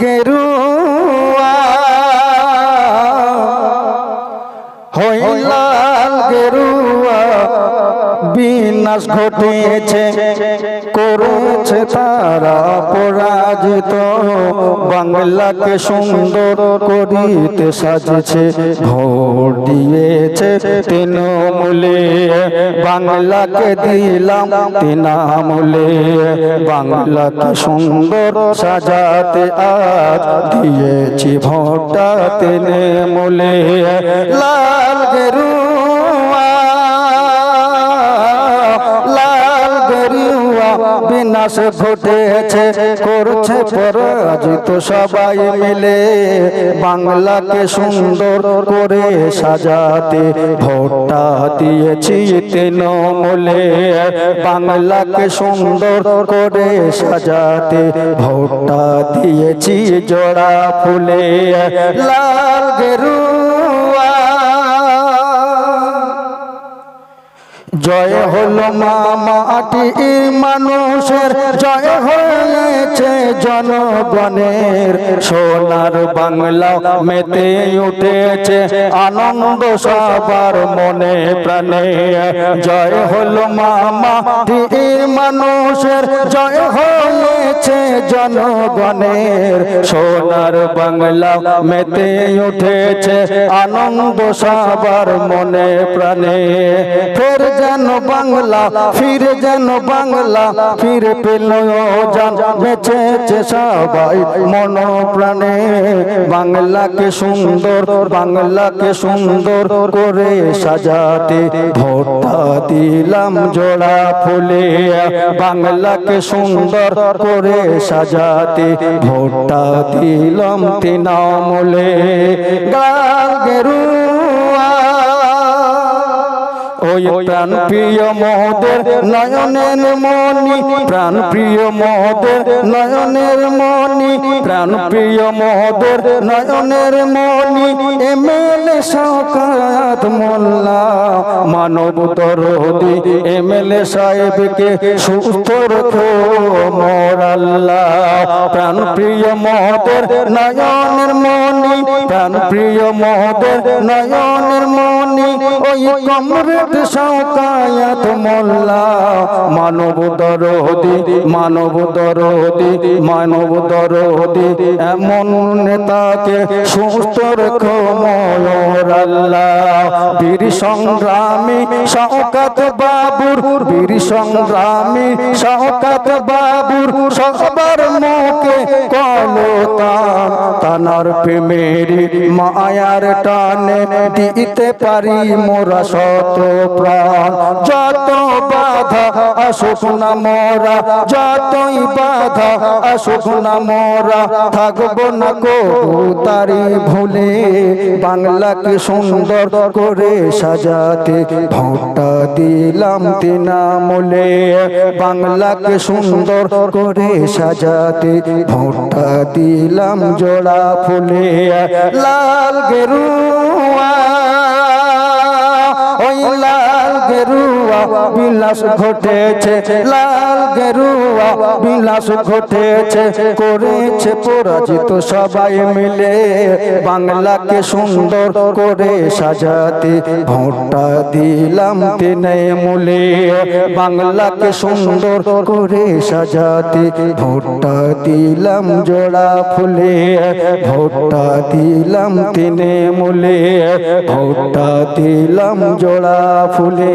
গেরুয়া বিনাশ ঘটেছে করেছে তারা পরাজিত। বাংলাকে সুন্দর করিতে সাজেছে, ভোট দিয়েছে তৃণমূলে। বাংলাকে দিলাম তৃণমূলে। বাংলাকে সুন্দর সাজাতে আজ দিয়েছি ভোটটা তৃণমূলে। লাল গেরুয়া বিনাশ ঘটেছে, করছে পরাজিত সবাই মিলে। বাংলাকে সুন্দর করে সাজাতে ভোটটা দিয়েছি তৃণমূলে। বাংলাকে সুন্দর করে সাজাতে ভোটটা দিয়েছি জোড়া ফুলে। লাল গেরুয়া জয় হলো মামাটির মানুষের, জয় হয়েছে জনগণের। সোনার বাংলা মেতে উঠেছে, আনন্দ সবার মনে প্রাণে। জয় হলো মামাটির মানুষের, জয় হয়েছে জনগণের। সোনার বাংলা মেতে উঠেছে আনন্দ সবার মনে প্রাণে। ফের যেন বাংলা, ফিরে যেন বাংলা, ফিরে পেল জান বেঁচেছে সবাই মন প্রাণে। বাংলাকে সুন্দর বাংলাকে সুন্দর করে সাজাতে ভোটটা দিলাম জোড়া ফুলে। বাংলাকে সুন্দর করে সাজাতে ভোটটা দিলাম তৃণমূলে। গাল ওই প্রাণ প্রিয় মহোদর নয়নের মনি প্রাণ প্রিয় মহোদর নয়নের মনি প্রাণ প্রিয় মহোদর নয়নের মনি এমএলএ শওকাত মোল্লা। মানব দরদি এমএলএ সাহেবকে সুস্থ রেখো মোর আল্লাহ। প্রাণ প্রিয় মহদের নয়নের মনি প্রাণ প্রিয় মহদের নয়নের মনি ওই কমরেড শওকায়াত মোল্লা। মানব দরদি মানব দরদি মানব দরদি। এমন নেতাকে সুস্থ রেখো ময়ূর আল্লাহ বীর সংগ্রামী শওকাত বাবুর বীর সংগ্রামী শওকাত বাবুর সবার মুখে কলতান তানার প্রেমেরি মায়ার টানে দিতে পারি মোরা শত প্রাণ, যত বাধা আসুক না মোরা, যতই বাধা আসুক না মোরা, থাকব না কবু তারি ভুলে বাংলাকে সুন্দর করে সাজাতে, ভোটটা দিলাম তৃণমূলে বাংলাকে সুন্দর করে সাজাতে, ভোটটা দিলাম জোড়া ফুলে, লাল গেরুয়া লাল গেরুয়া বিলাস ঘটেছে, লাল গেরুয়া বিলাস ঘটেছে, করেছে পরাজিত সবাই মিলে। বাংলাকে সুন্দর করে সাজাতে ভোটটা দিলাম তিনে মূলে। বাংলাকে সুন্দর করে সাজাতে ভোটটা দিলাম জোড়া ফুলে। ভোটটা দিলাম তিনে মূলে, ভোটটা দিলাম জোড়া ফুলে।